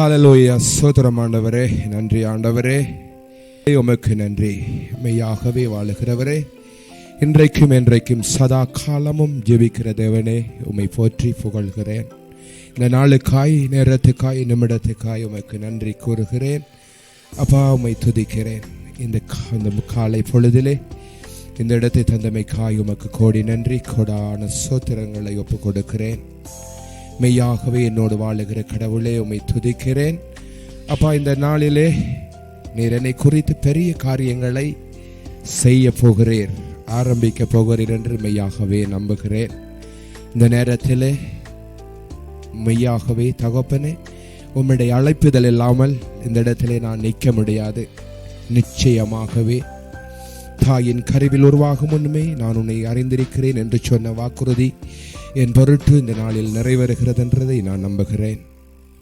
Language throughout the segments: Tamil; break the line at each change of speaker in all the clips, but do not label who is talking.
ஹalleluya சோதரம் ஆண்டவரே நன்றி ஆண்டவரே. உமக்கு நன்றி. மெய்யாகவே வாழுகிறவரே. இன்றைக்கும் என்றைக்கும் சதா காலமும் ஜெபிக்கிற தேவனே உம்மை போற்றி புகழ்கிறேன். இந்த நாளுக்காய் நேரத்துக்காய் நிமிடத்துக்காய் உமக்கு நன்றி கூறுகிறேன். அப்பா உமை துதிக்கிறேன். இந்த கா- இந்த காலை பொழுதிலே இந்த இடத்தை தந்தமைக்காய் உமக்கு கோடி நன்றி கொடான சோத்திரங்களை ஒப்புக் கொடுக்கிறேன் மெய்யாகவே என்னோடு வாழுகிற கடவுளே உம்மை துதிக்கிறேன். அப்பா இந்த நாளிலே நீர் என்னை குறித்து பெரிய காரியங்களை செய்ய போகிறீர் ஆரம்பிக்க போகிறீர் என்று மெய்யாகவே நம்புகிறேன். இந்த நேரத்தில் மெய்யாகவே தகப்பனே உம்முடைய அழைப்புதல் இல்லாமல் இந்த இடத்திலே நான் நிற்க முடியாது. நிச்சயமாகவே தாயின் கருவில் உருவாகும் முன்மே நான் உன்னை அறிந்திருக்கிறேன் என்று சொன்ன வாக்குறுதி என் பொருட்டு இந்த நாளில் நிறைவேறுகிறதென்றதை நான் நம்புகிறேன்.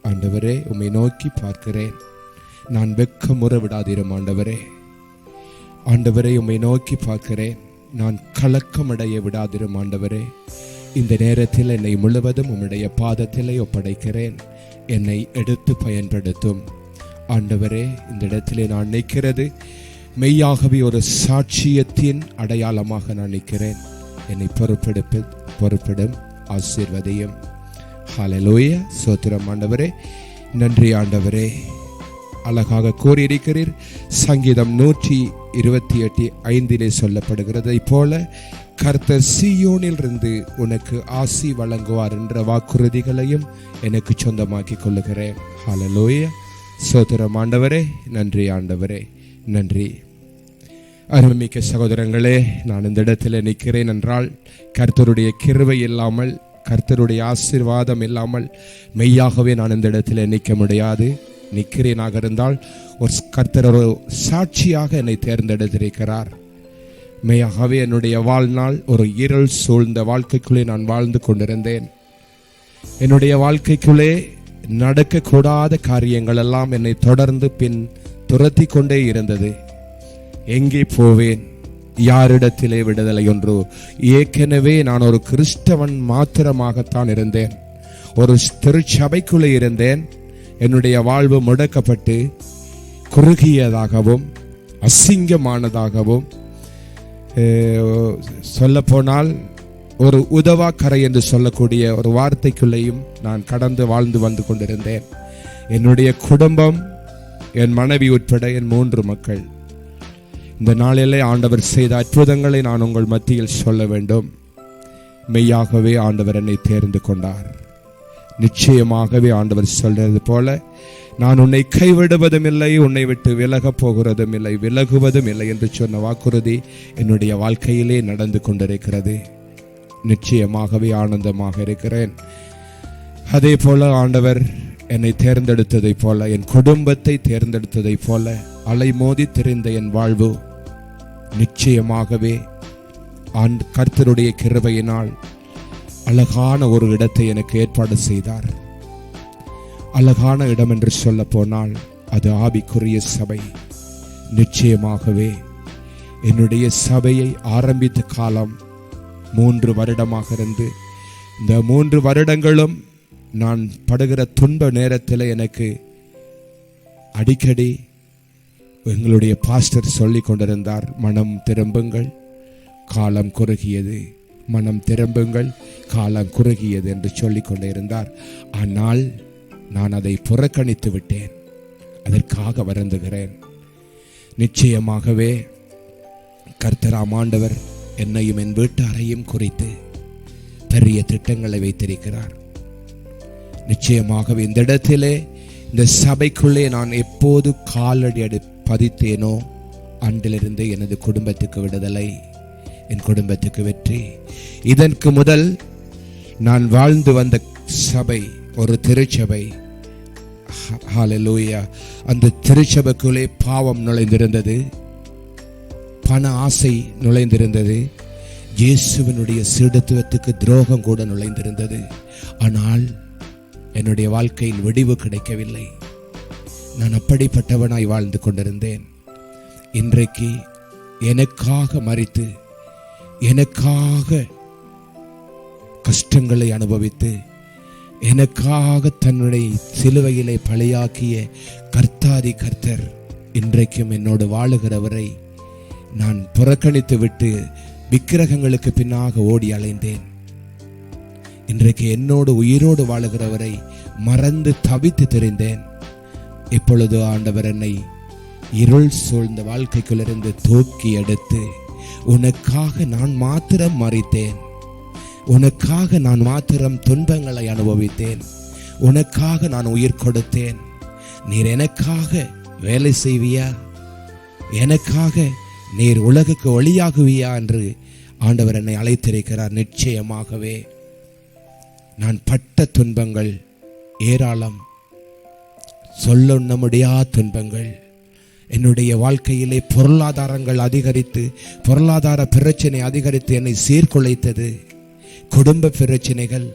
ஆண்டவரே உம்மை நோக்கி பார்க்கிறேன். நான் வெக்கமுற விடாதிரும் ஆண்டவரே. ஆண்டவரே உம்மை நோக்கி பார்க்கிறேன். நான் கலக்கமடைய விடாதிரும் ஆண்டவரே. இந்த நேரத்தில் என்னை முழுவதும் உம்முடைய பாதத்திலே ஒப்படைக்கிறேன். என்னை எடுத்து பயன்படுத்தும். ஆண்டவரே இந்த இடத்திலே நான் நிற்கிறது. மெய்யாகவே ஒரு சாட்சியத்தின் அடையாளமாக நான் நிற்கிறேன். என்னை பொறுப்பெடுப்பேன் பொறுப்பிடும் ஆசீர்வதியும். ஹலலோய சோத்திரம் ஆண்டவரே நன்றி ஆண்டவரே. அழகாக கூறியிருக்கிறீர். சங்கீதம் நூற்றி இருபத்தி எட்டு ஐந்திலே சொல்லப்படுகிறதை போல கர்த்தர் சியோனிலிருந்து உனக்கு ஆசி வழங்குவார் என்ற வாக்குறுதிகளையும் எனக்கு சொந்தமாக்கி கொள்ளுகிறேன். ஹலலோய சோதரம் ஆண்டவரே நன்றி ஆண்டவரே. நன்றி. அருமைமிக்க சகோதரங்களே நான் இந்த இடத்துல நிற்கிறேன் என்றால் கர்த்தருடைய கிருவை இல்லாமல் கர்த்தருடைய ஆசீர்வாதம் இல்லாமல் மெய்யாகவே நான் இந்த இடத்துல நிற்க முடியாது. நிற்கிறேனாக இருந்தால் ஒரு கர்த்தர் ஒரு சாட்சியாக என்னை தேர்ந்தெடுத்திருக்கிறார். மெய்யாகவே என்னுடைய வாழ்நாள் ஒரு இருள் சூழ்ந்த வாழ்க்கைக்குள்ளே நான் வாழ்ந்து கொண்டிருந்தேன். என்னுடைய வாழ்க்கைக்குள்ளே நடக்கக்கூடாத காரியங்களெல்லாம் என்னை தொடர்ந்து பின் துரத்தி கொண்டே இருந்தது. எங்கே போவேன்? யாரிடத்திலே விடுதலை ஒன்று ஏற்கனவே நான் ஒரு கிறிஸ்தவன் மாத்திரமாகத்தான் இருந்தேன். ஒரு திருச்சபைக்குள்ளே இருந்தேன். என்னுடைய வாழ்வு முடக்கப்பட்டு குறுகியதாகவும் அசிங்கமானதாகவும் சொல்லப்போனால் ஒரு உதவாக்கரை என்று சொல்லக்கூடிய ஒரு வார்த்தைக்குள்ளேயும் நான் கடந்து வாழ்ந்து வந்து கொண்டிருந்தேன். என்னுடைய குடும்பம் என் மனைவி உட்பட என் மூன்று மக்கள். இந்த நாளிலே ஆண்டவர் செய்த அற்புதங்களை நான் உங்கள் மத்தியில் சொல்ல வேண்டும். மெய்யாகவே ஆண்டவர் என்னை தேர்ந்து கொண்டார். நிச்சயமாகவே ஆண்டவர் சொல்றது போல நான் உன்னை கைவிடுவதும் இல்லை உன்னை விட்டு விலகப் போகிறதும் இல்லை விலகுவதும் இல்லை என்று சொன்ன வாக்குறுதி என்னுடைய வாழ்க்கையிலே நடந்து கொண்டிருக்கிறது. நிச்சயமாகவே ஆனந்தமாக இருக்கிறேன். அதே போல ஆண்டவர் என்னை தேர்ந்தெடுத்ததைப் போல என் குடும்பத்தை தேர்ந்தெடுத்ததைப் போல அலைமோதி தெரிந்த என் வாழ்வு நிச்சயமாகவே ஆண் கர்த்தருடைய கிருபையினால் அழகான ஒரு இடத்தை எனக்கு ஏற்பாடு செய்தார். அழகான இடம் என்று சொல்ல போனால் அது ஆவிக்குரிய சபை. நிச்சயமாகவே என்னுடைய சபையை ஆரம்பித்த காலம் மூன்று வருடமாக இருந்து இந்த மூன்று வருடங்களும் நான் படுகிற துன்ப நேரத்தில் எனக்கு அடிக்கடி எங்களுடைய பாஸ்டர் சொல்லி கொண்டிருந்தார் மனம் திரும்புங்கள். காலம் குறுகியது. மனம் திரும்புங்கள். காலம் குறுகியது என்று சொல்லி கொண்டிருந்தார். ஆனால் நான் அதை புறக்கணித்து விட்டேன். அதற்காக வருந்துகிறேன். நிச்சயமாகவே கர்த்தராம் ஆண்டவர் என்னையும் என் வீட்டாரையும் குறித்து பெரிய திட்டங்களை வைத்திருக்கிறார். நிச்சயமாகவே இந்த இடத்திலே இந்த சபைக்குள்ளே நான் எப்போது காலடி அடி பதித்தேனோ? அன்றிலிருந்து எனது குடும்பத்துக்கு விடுதலை என் குடும்பத்துக்கு வெற்றி. இதற்கு முதல் நான் வாழ்ந்து வந்த சபை ஒரு திருச்சபை. லூயா அந்த திருச்சபைக்குள்ளே பாவம் நுழைந்திருந்தது. பண ஆசை நுழைந்திருந்தது. இயேசுவனுடைய சீடத்துவத்துக்கு துரோகம் கூட நுழைந்திருந்தது. ஆனால் என்னுடைய வாழ்க்கையில் விடிவு கிடைக்கவில்லை. நான் அப்படிப்பட்டவனாய் வாழ்ந்து கொண்டிருந்தேன். இன்றைக்கு எனக்காக மறித்து எனக்காக கஷ்டங்களை அனுபவித்து எனக்காக தன்னுடைய சிலுவையிலே பழையாக்கிய கர்த்தாதி கர்த்தர் இன்றைக்கும் என்னோடு வாழுகிறவரை நான் புறக்கணித்து விட்டு விக்கிரகங்களுக்கு பின்னாக ஓடி அலைந்தேன். இன்றைக்கு என்னோடு உயிரோடு வாழுகிறவரை மறந்து தவித்து தெரிந்தேன். இப்பொழுது ஆண்டவர் என்னை இருள் சூழ்ந்த வாழ்க்கைக்குள்ளிருந்து தூக்கி எடுத்து உனக்காக நான் மாத்திரம் மறித்தேன் உனக்காக நான் மாத்திரம் துன்பங்களை அனுபவித்தேன். உனக்காக நான் உயிர் கொடுத்தேன். நீர் எனக்காக வேலை செய்வியா? எனக்காக நீர் உலகுக்கு ஒளியாகுவியா? என்று ஆண்டவர் என்னை அழைத்திருக்கிறார் நிச்சயமாகவே. நான் பட்ட துன்பங்கள் ஏராளம். சொல்ல முடியாத துன்பங்கள். என்னுடைய வாழ்க்கையிலே பொருளாதாரங்கள் அதிகரித்து பொருளாதார பிரச்சனை அதிகரித்து என்னை சீர்குலைத்தது. குடும்ப பிரச்சனைகள்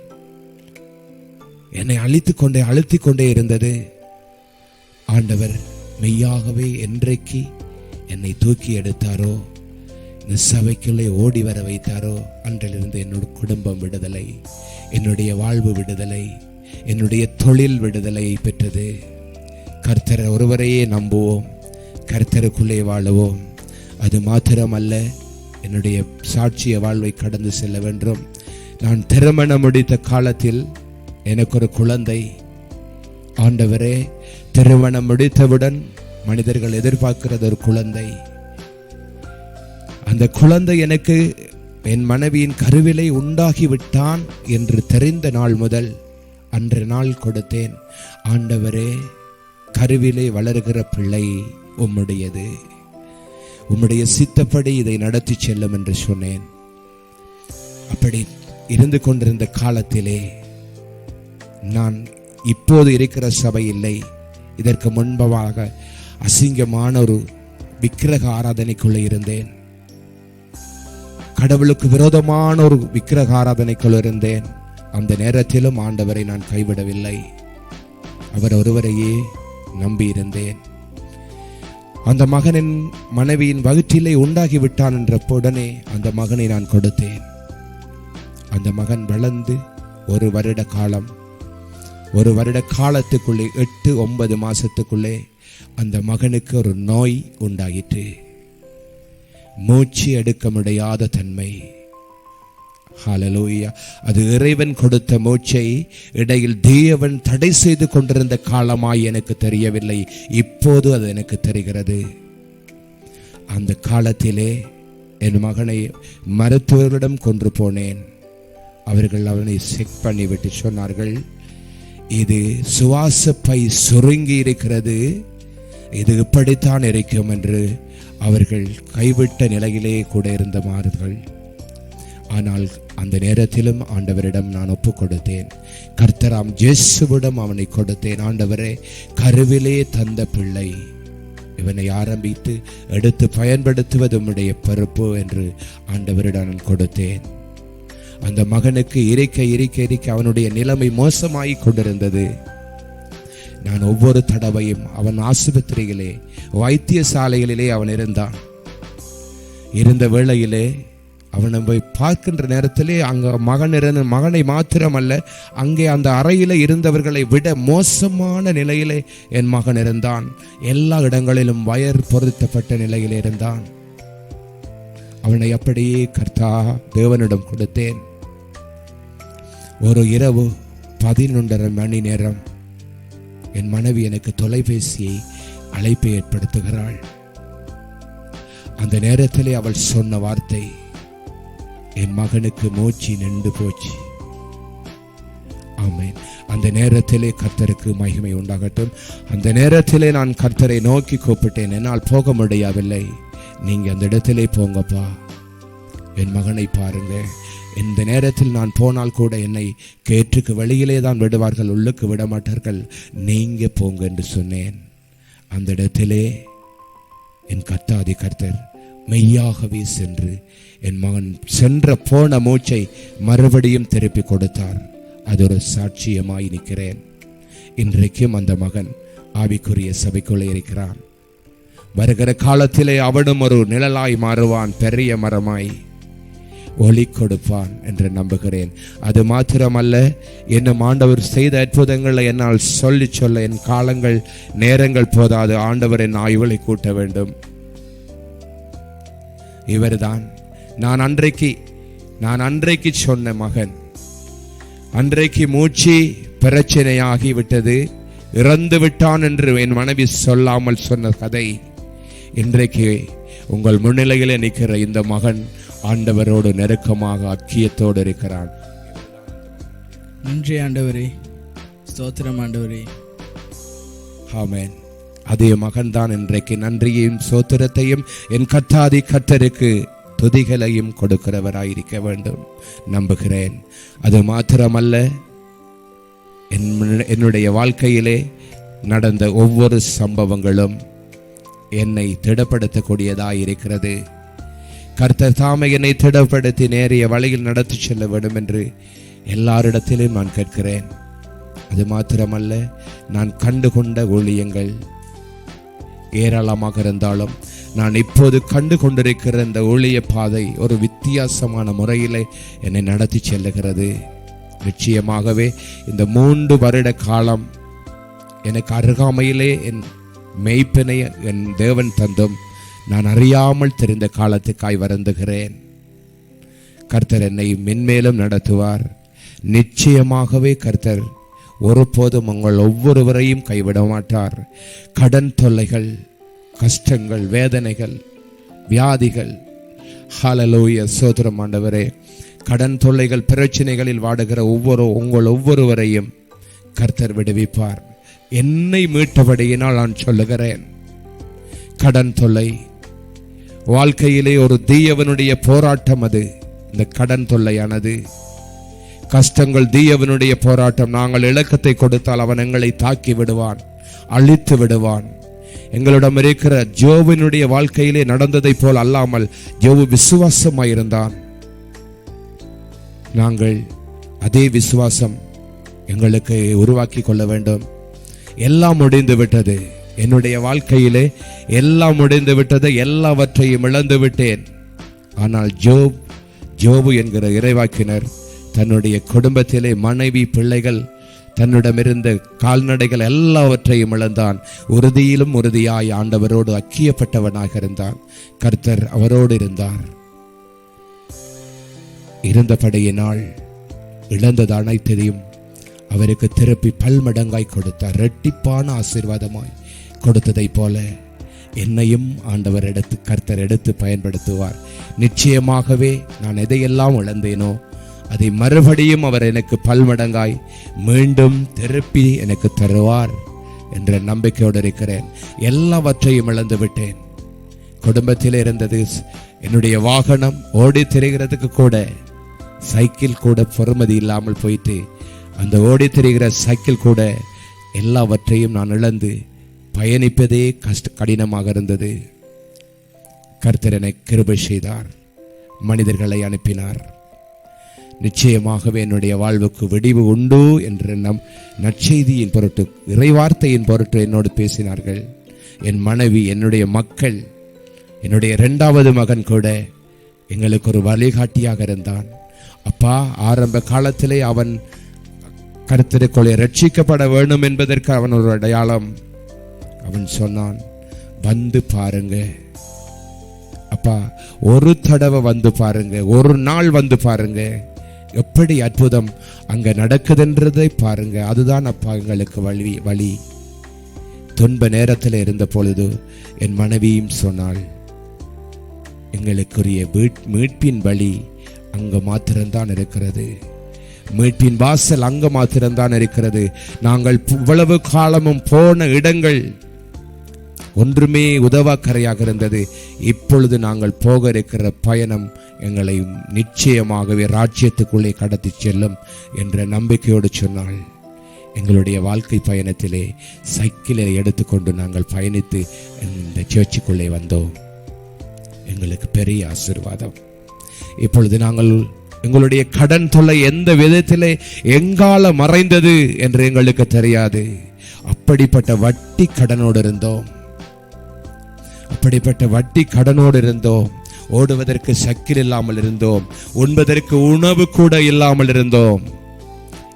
என்னை அழித்து கொண்டே அழுத்தி கொண்டே இருந்தது. ஆண்டவர் மெய்யாகவே என்றைக்கு என்னை தூக்கி எடுத்தாரோ இந்த சபைக்குள்ளே ஓடி வர வைத்தாரோ அன்றிலிருந்து என்னோட குடும்பம் விடுதலை என்னுடைய வாழ்வு விடுதலை என்னுடைய தொழில் விடுதலையை பெற்றது. கர்த்தரை ஒருவரையே நம்புவோம். கர்த்தருக்குள்ளே வாழுவோம். அது மாத்திரமல்ல என்னுடைய சாட்சிய வாழ்வை கடந்து செல்ல வேண்டும். நான் திருமணம் முடித்த காலத்தில் எனக்கு ஒரு குழந்தை. ஆண்டவரே திருமணம் முடித்தவுடன் மனிதர்கள் எதிர்பார்க்கிறது ஒரு குழந்தை. அந்த குழந்தை எனக்கு என் மனைவியின் கருவிலை உண்டாகிவிட்டான் என்று தெரிந்த நாள் முதல் அன்று நாள் கொடுத்தேன். ஆண்டவரே கருவிலே வளர்கிற பிள்ளை உம்முடையது. உம்முடைய சித்தப்படி இதை நடத்தி செல்லும் என்று சொன்னேன். அப்படி இருந்து கொண்டிருந்த காலத்திலே நான் இப்போது இருக்கிற சபை இல்லை. இதற்கு முன்பமாக அசிங்கமான ஒரு விக்கிரக ஆராதனைக்குள்ளே இருந்தேன். கடவுளுக்கு விரோதமான ஒரு விக்கிரக ஆராதனைக்குள் இருந்தேன். அந்த நேரத்திலும் ஆண்டவரை நான் கைவிடவில்லை. அவர் ஒருவரையே நம்பியிருந்தேன். அந்த மகனின் மனைவியின் வயிற்றிலே உண்டாகி விட்டான் என்ற உடனே அந்த மகனை நான் கொடுத்தேன். அந்த மகன் வளர்ந்து ஒரு வருட காலம் ஒரு வருட காலத்துக்குள்ளே எட்டு ஒன்பது மாசத்துக்குள்ளே அந்த மகனுக்கு ஒரு நோய் உண்டாயிற்று. மூச்சு எடுக்க முடியாத தன்மை. ஹாலலூயா அது இறைவன் கொடுத்த மூச்சை இடையில் தேவன் தடை செய்து கொண்டிருந்த காலமாய் எனக்கு தெரியவில்லை. இப்போது அது எனக்கு தெரிகிறது. அந்த காலத்திலே என் மகனை மருத்துவரிடம் கொன்று போனேன். அவர்கள் அவனை செக் பண்ணிவிட்டு சொன்னார்கள் இது சுவாசப்பை சுருங்கி இருக்கிறது. இது இப்படித்தான் இருக்கும் என்று அவர்கள் கைவிட்ட நிலையிலே கூட இருந்த மாறுகள் ஆனால் அந்த நேரத்திலும் ஆண்டவரிடம் நான் ஒப்பு கொடுத்தேன் கர்த்தராம் ஜேசுவிடம் அவனை கொடுத்தேன். ஆண்டவரே கருவிலே தந்த பிள்ளை. இவனை ஆரம்பித்து எடுத்து பயன்படுத்துவது உம்முடைய பொறுப்பு என்று ஆண்டவரிடம் நான் கொடுத்தேன். அந்த மகனுக்கு இறைக்க இறைக்க இறைக்க அவனுடைய நிலைமை மோசமாகி கொண்டிருந்தது. நான் ஒவ்வொரு தடவையும் அவன் ஆசுபத்திரியிலே வைத்தியசாலைகளிலே அவன் இருந்தான். இருந்த வேளையிலே அவனை போய் பார்க்கின்ற நேரத்திலே அங்கே மகன் இருந்த மகனை மாத்திரமல்ல அங்கே அந்த அறையில் இருந்தவர்களை விட மோசமான நிலையிலே என் மகன் இருந்தான். எல்லா இடங்களிலும் வயர் பொருத்தப்பட்ட நிலையில் இருந்தான். அவனை அப்படியே கர்த்தா தேவனிடம் கொடுத்தேன். ஒரு இரவு பதினொன்றரை மணி நேரம் என் மனைவி எனக்கு தொலைபேசியை அழைப்பை ஏற்படுத்துகிறாள். அந்த நேரத்திலே அவள் சொன்ன வார்த்தை என் மகனுக்கு மூச்சு நின்று போச்சு. ஆமேன். அந்த நேரத்திலே கர்த்தருக்கு மகிமை உண்டாகட்டும். அந்த நேரத்திலே நான் கர்த்தரை நோக்கி கூப்பிட்டேன். என்னால் போக முடியவில்லை. நீங்கள் அந்த இடத்திலே போங்கப்பா. என் மகனை பாருங்க இந்த நேரத்தில் நான் போனால் கூட என்னை கேற்றுக்கு வெளியிலே தான் விடுவார்கள். உள்ளுக்கு விட மாட்டார்கள். நீங்க போங்க என்று சொன்னேன். அந்த இடத்திலே என் கர்த்தாதி கர்த்தர் மெய்யாகவே சென்று என் மகன் சென்ற போன மூச்சை மறுபடியும் திருப்பி கொடுத்தார். அது ஒரு சாட்சியமாய் நிற்கிறேன். இன்றைக்கும் அந்த மகன் ஆவிக்குரிய சபைக்குள்ளே இருக்கிறான். வருகிற காலத்திலே அவனும் ஒரு நிழலாய் மாறுவான் பெரிய மரமாய். ஒளி கொடுப்பான் என்று நம்புகிறேன். அது மாத்திரமல்ல என்னும் ஆண்டவர் செய்த அற்புதங்களை என்னால் சொல்லி சொல்ல என் காலங்கள் நேரங்கள் போதாது. ஆண்டவர் என் ஆய்வுகளை கூட்ட வேண்டும். இவர்தான் நான் அன்றைக்கு நான் அன்றைக்கு சொன்ன மகன். அன்றைக்கு மூச்சு பிரச்சனையாகி விட்டது இறந்து விட்டான் என்று என் மனைவி சொல்லாமல் சொன்ன கதை. இன்றைக்கு உங்கள் முன்னிலையில் நிற்கிற இந்த மகன் ஆண்டவரோடு நெருக்கமாக அக்கியத்தோடு இருக்கிறான்.
நன்றி ஆண்டவரே ஸ்தோத்திரம் ஆண்டவரே.
ஆமென். அதே மகன்தான் இன்றைக்கு நன்றியையும் சோத்திரத்தையும் என் கத்தாதி கத்தருக்கு துதிகளையும் கொடுக்கிறவராயிருக்க வேண்டும். நம்புகிறேன். அது மாத்திரமல்ல என்னுடைய வாழ்க்கையிலே நடந்த ஒவ்வொரு சம்பவங்களும் என்னை திடப்படுத்தக்கூடியதாக இருக்கிறது கர்த்தர் தாமே என்னை திடப்படுத்தி நேரிய வழியில் நடத்தி செல்ல வேண்டும் என்று எல்லாரிடத்திலும் நான் கேட்கிறேன். அது மாத்திரமல்ல நான் கண்டு கொண்ட ஊழியங்கள் ஏராளமாக இருந்தாலும் நான் இப்போது கண்டு கொண்டிருக்கிற இந்த ஒளிய பாதை ஒரு வித்தியாசமான முறையிலே என்னை நடத்தி செல்லுகிறது. நிச்சயமாகவே இந்த மூன்று வருட காலம் எனக்கு அருகாமையிலே என் மெய்ப்பினை என் தேவன் தந்தும். நான் அறியாமல் தெரிந்த காலத்துக்காய் வருந்துகிறேன். கர்த்தர் என்னை மென்மேலும் நடத்துவார். நிச்சயமாகவே கர்த்தர் ஒருபோதும் உங்கள் ஒவ்வொருவரையும் கைவிட மாட்டார் கடன் தொல்லைகள் கஷ்டங்கள் வேதனைகள் வியாதிகள். ஹalleluya சோதரம் ஆண்டவரே. கடன் தொல்லைகள் பிரச்சனைகளில் வாடுகிற ஒவ்வொரு உங்கள் ஒவ்வொருவரையும் கர்த்தர் விடுவிப்பார். என்னை மீட்டபடியினால் நான் சொல்லுகிறேன். கடன் தொல்லை. வாழ்க்கையிலே ஒரு தீயவனுடைய போராட்டம் அது. இந்த கடன் தொல்லையானது. கஷ்டங்கள் தீயவனுடைய போராட்டம். நாங்கள் இலக்கத்தை கொடுத்தால் அவன் எங்களை தாக்கி விடுவான் அழித்து விடுவான். எங்களிடம் இருக்கிற ஜோவினுடைய வாழ்க்கையிலே நடந்ததைப் போல் அல்லாமல் ஜோவு விசுவாசமாயிருந்தான். நாங்கள் அதே விசுவாசம் எங்களுக்கு உருவாக்கி கொள்ள வேண்டும். எல்லாம் முடிந்து விட்டது. என்னுடைய வாழ்க்கையிலே எல்லாம் முடிந்து விட்டது. எல்லாவற்றையும் இழந்து விட்டேன். ஆனால் ஜோப் ஜோபு என்கிற இறைவாக்கினர் தன்னுடைய குடும்பத்திலே மனைவி பிள்ளைகள் தன்னிடமிருந்த கால்நடைகள் எல்லாவற்றையும் இழந்தான். உறுதியிலும் உறுதியாய் ஆண்டவரோடு அக்கியப்பட்டவனாக இருந்தான். கர்த்தர் அவரோடு இருந்தார். இருந்தபடியினால் இழந்தது அனைத்தையும் அவருக்கு திருப்பி பல்மடங்காய் கொடுத்தார் ரெட்டிப்பான ஆசீர்வாதமாய் கொடுத்ததைப் போல என்னையும் ஆண்டவர் எடுத்து கர்த்தர் எடுத்து பயன்படுத்துவார். நிச்சயமாகவே நான் எதையெல்லாம் இழந்தேனோ அதை மறுபடியும் அவர் எனக்கு பல்மடங்காய் மீண்டும் திருப்பி எனக்கு தருவார் என்ற நம்பிக்கையோடு இருக்கிறேன். எல்லாவற்றையும் இழந்து விட்டேன். குடும்பத்தில் இருந்தது என்னுடைய வாகனம் ஓடி திரிகிறதுக்கு கூட சைக்கிள் கூட பொறுமதி இல்லாமல் போயிட்டு அந்த ஓடி திரிகிற சைக்கிள் கூட எல்லாவற்றையும் நான் இழந்து பயணிப்பதே கஷ்ட கடினமாக இருந்தது. கர்த்தர் என்னை கிருபை செய்தார். மனிதர்களை அனுப்பினார். நிச்சயமாகவே என்னுடைய வாழ்வுக்கு வெடிவு உண்டு என்ற நம் நற்செய்தியின் பொருட்டு இறைவார்த்தையின் பொருட்டு என்னோடு பேசினார்கள். என் மனைவி என்னுடைய மக்கள் என்னுடைய இரண்டாவது மகன் கூட எங்களுக்கு ஒரு வழிகாட்டியாக இருந்தான். அப்பா ஆரம்ப காலத்திலே அவன் கருத்திற்குள்ளே ரட்சிக்கப்பட வேண்டும் என்பதற்கு அவன் ஒரு அடையாளம். அவன் சொன்னான் வந்து பாருங்க. அப்பா ஒரு தடவை வந்து பாருங்க ஒரு நாள் வந்து பாருங்க. எப்படி அற்புதம் அங்க நடக்குதுன்றதை பாருங்க. அதுதான் அப்பா எங்களுக்கு வழி வழி. துன்ப நேரத்தில் இருந்த பொழுது என் மனைவியும் சொன்னாள் எங்களுக்குரிய வீட்- மீட்பின் வழி அங்க மாத்திரம்தான் இருக்கிறது. மீட்பின் வாசல் அங்க மாத்திரம்தான் இருக்கிறது. நாங்கள் இவ்வளவு காலமும் போன இடங்கள் ஒன்றுமே உதவாக்கரையாக இருந்தது. இப்பொழுது நாங்கள் போக இருக்கிற பயணம் எங்களை நிச்சயமாகவே ராஜ்யத்துக்குள்ளே கடத்தி செல்லும் என்ற நம்பிக்கையோடு சொன்னாள். எங்களுடைய வாழ்க்கை பயணத்திலே சைக்கிளை எடுத்துக்கொண்டு நாங்கள் பயணித்து இந்த சேர்ச்சிக்குள்ளே வந்தோம். எங்களுக்கு பெரிய ஆசீர்வாதம். இப்பொழுது நாங்கள் எங்களுடைய கடன் தொல்லை எந்த விதத்திலே எங்கால மறைந்தது என்று எங்களுக்கு தெரியாது. அப்படிப்பட்ட வட்டி கடனோடு இருந்தோம். அப்படிப்பட்ட வட்டி கடனோடு இருந்தோம். ஓடுவதற்கு சக்கில் இல்லாமல் இருந்தோம். உண்பதற்கு உணவு கூட இல்லாமல் இருந்தோம்.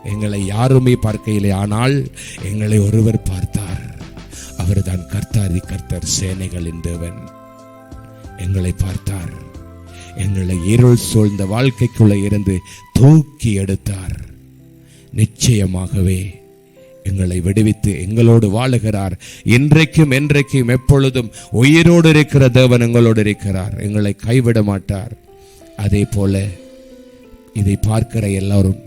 எங்களை யாருமே பார்க்கையிலே ஆனால் எங்களை ஒருவர் பார்த்தார். அவர்தான் கர்த்தாதி கர்த்தர் சேனைகளின் தேவன். எங்களை பார்த்தார். எங்களை இருள் சூழ்ந்த வாழ்க்கைக்குள்ளே இருந்து தூக்கி எடுத்தார். நிச்சயமாகவே எங்களை விடுவித்து எங்களோடு வாழுகிறார். இன்றைக்கும் என்றைக்கும் எப்பொழுதும் உயிரோடு இருக்கிற தேவன் எங்களோடு இருக்கிறார். எங்களை கைவிட மாட்டார். அதே போல இதை பார்க்கிற எல்லாரும்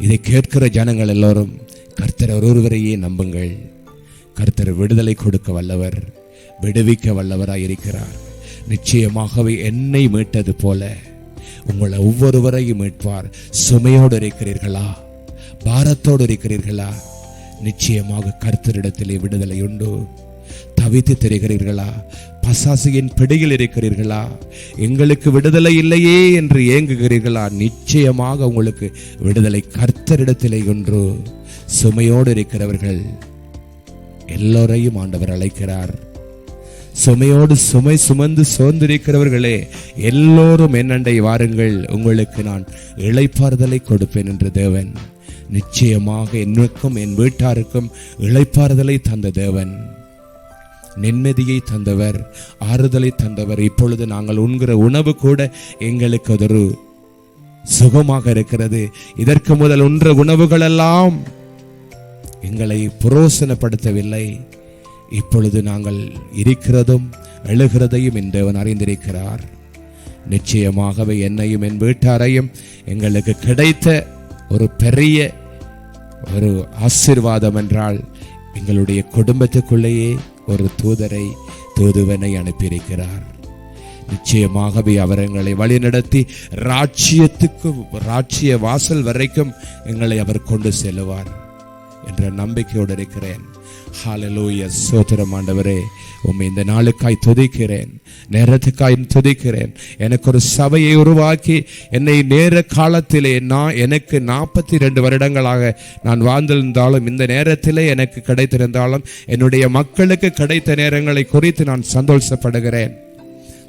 இதை கேட்கிற ஜனங்கள் எல்லோரும் கர்த்தர் ஒருவரையே நம்புங்கள். கர்த்தர் விடுதலை கொடுக்க வல்லவர் விடுவிக்க வல்லவராய் இருக்கிறார். நிச்சயமாகவே என்னை மீட்டது போல உங்களை ஒவ்வொருவரையும் மீட்பார். சுமையோடு இருக்கிறீர்களா? பாரத்தோடு இருக்கிறீர்களா? நிச்சயமாக கர்த்தரிடத்திலே விடுதலை உண்டு. தவித்து தெரிகிறீர்களா? பசாசியின் பிடியில் இருக்கிறீர்களா? எங்களுக்கு விடுதலை இல்லையே என்று ஏங்குகிறீர்களா? நிச்சயமாக உங்களுக்கு விடுதலை கர்த்தரிடத்திலே ஒன்று சுமையோடு இருக்கிறவர்கள் எல்லோரையும் ஆண்டவர் அழைக்கிறார். சுமையோடு சுமை சுமந்து சோர்ந்திருக்கிறவர்களே எல்லோரும் என்னண்டை வாருங்கள். உங்களுக்கு நான் இழைப்பாறுதலை கொடுப்பேன் என்று தேவன் நிச்சயமாக என்னுக்கும் என் வீட்டாருக்கும் இழைப்பாறுதலை தந்த தேவன். நிம்மதியை தந்தவர் ஆறுதலை தந்தவர். இப்பொழுது நாங்கள் உண்கிற உணவு கூட எங்களுக்கு அதொரு சுகமாக இருக்கிறது. இதற்கு முதல் உன்ற உணவுகளெல்லாம் எங்களை புரோசனப்படுத்தவில்லை. இப்பொழுது நாங்கள் இருக்கிறதும் எழுகிறதையும் என் தேவன் அறிந்திருக்கிறார். நிச்சயமாகவே என்னையும் என் வீட்டாரையும் எங்களுக்கு கிடைத்த ஒரு பெரிய ஒரு ஆசீர்வாதம் என்றால் எங்களுடைய குடும்பத்துக்குள்ளேயே ஒரு தூதரை தூதுவனை அனுப்பியிருக்கிறார். நிச்சயமாகவே அவர் எங்களை வழிநடத்தி ராட்சியத்துக்கு ராட்சிய வாசல் வரைக்கும் எங்களை அவர் கொண்டு செல்லுவார் என்ற நம்பிக்கையோடு இருக்கிறேன். ஹாலலூய சோத்திரம் ஆண்டவரே உண்மை இந்த நாளுக்காய் துதிக்கிறேன். நேரத்துக்காய் துதிக்கிறேன். எனக்கு ஒரு சபையை உருவாக்கி என்னை நேர காலத்திலே நான் எனக்கு நாற்பத்தி ரெண்டு வருடங்களாக நான் வாழ்ந்திருந்தாலும் இந்த நேரத்திலே எனக்கு கிடைத்திருந்தாலும் என்னுடைய மக்களுக்கு கிடைத்த நேரங்களை குறித்து நான் சந்தோஷப்படுகிறேன்.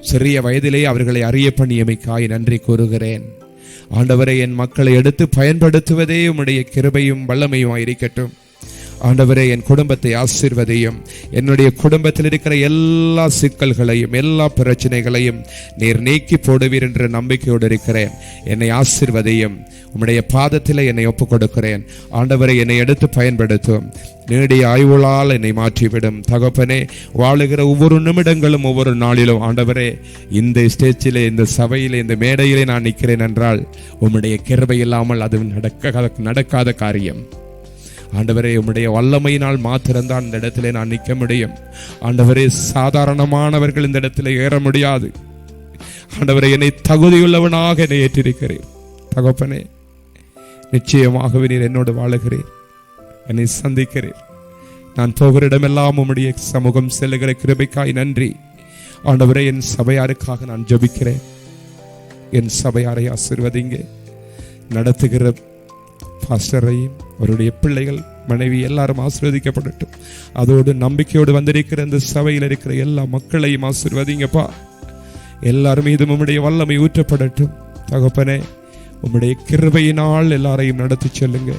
சிறிய வயதிலே அவர்களை அறிய பண்ணியமைக்காய் நன்றி கூறுகிறேன். ஆண்டவரை என் மக்களை எடுத்து பயன்படுத்துவதே உம்முடைய கிருபையும் வல்லமையும் இருக்கட்டும் ஆண்டவரே என் குடும்பத்தை ஆசிர்வதையும் என்னுடைய குடும்பத்தில் இருக்கிற எல்லா சிக்கல்களையும் எல்லா பிரச்சனைகளையும் நீர் நீக்கி போடுவீர் என்ற நம்பிக்கையோடு இருக்கிறேன். என்னை ஆசிர்வதையும் உம்முடைய பாதத்தில் என்னை ஒப்புக் கொடுக்கிறேன் ஆண்டவரை என்னை எடுத்து பயன்படுத்தும். நீடிய ஆய்வுகளால் என்னை மாற்றிவிடும். தகப்பனே வாழுகிற ஒவ்வொரு நிமிடங்களும் ஒவ்வொரு நாளிலும் ஆண்டவரே இந்த ஸ்டேஜிலே இந்த சபையிலே இந்த மேடையிலே நான் நிற்கிறேன் என்றால் உம்முடைய கிருபை இல்லாமல் அது நடக்க நடக்காத காரியம். ஆண்டவரே உம்முடைய வல்லமையினால் மாத்திரம்தான் இந்த இடத்திலே நான் நிற்க முடியும். ஆண்டவரே சாதாரணமானவர்கள் இந்த இடத்திலே ஏற முடியாது. ஆண்டவரே என்னை தகுதியுள்ளவனாக என்னை ஏற்றிருக்கிறேன் தகப்பனே நிச்சயமாகவே நீர் என்னோடு வாழுகிறேன் என்னை சந்திக்கிறேன் நான் போகிற இடமெல்லாம் உம்முடைய சமூகம் செல்லுகிற கிருபைக்காய் நன்றி. ஆண்டவரே என் சபையாருக்காக நான் ஜபிக்கிறேன். என் சபையாரை ஆசிர்வதிங்க. நடத்துகிற பாஸ்டரையும் அவருடைய பிள்ளைகள் மனைவி எல்லாரும் ஆசீர்வதிக்கப்படட்டும். அதோடு நம்பிக்கையோடு வந்திருக்கிற இந்த சபையில் இருக்கிற எல்லா மக்களையும் ஆசீர்வதிங்கப்பா. எல்லாரும் மீதும் உம்முடைய வல்லமை ஊற்றப்படட்டும். தகப்பனே உம்முடைய கிருபையினால் எல்லாரையும் நடத்தி செல்லுங்க.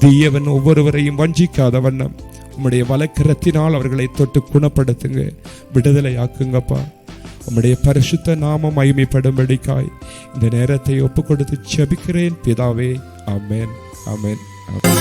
தீயவன் ஒவ்வொருவரையும் வஞ்சிக்காத வண்ணம் உம்முடைய வலக்கரத்தினால் அவர்களை தொட்டு குணப்படுத்துங்க. விடுதலை ஆக்குங்கப்பா உம்முடைய பரிசுத்த நாமம் மகிமைப்படும்படிக்காய். இந்த நேரத்தை ஒப்பு கொடுத்து செபிக்கிறேன் பிதாவே ஆமேன். Amen. Amen.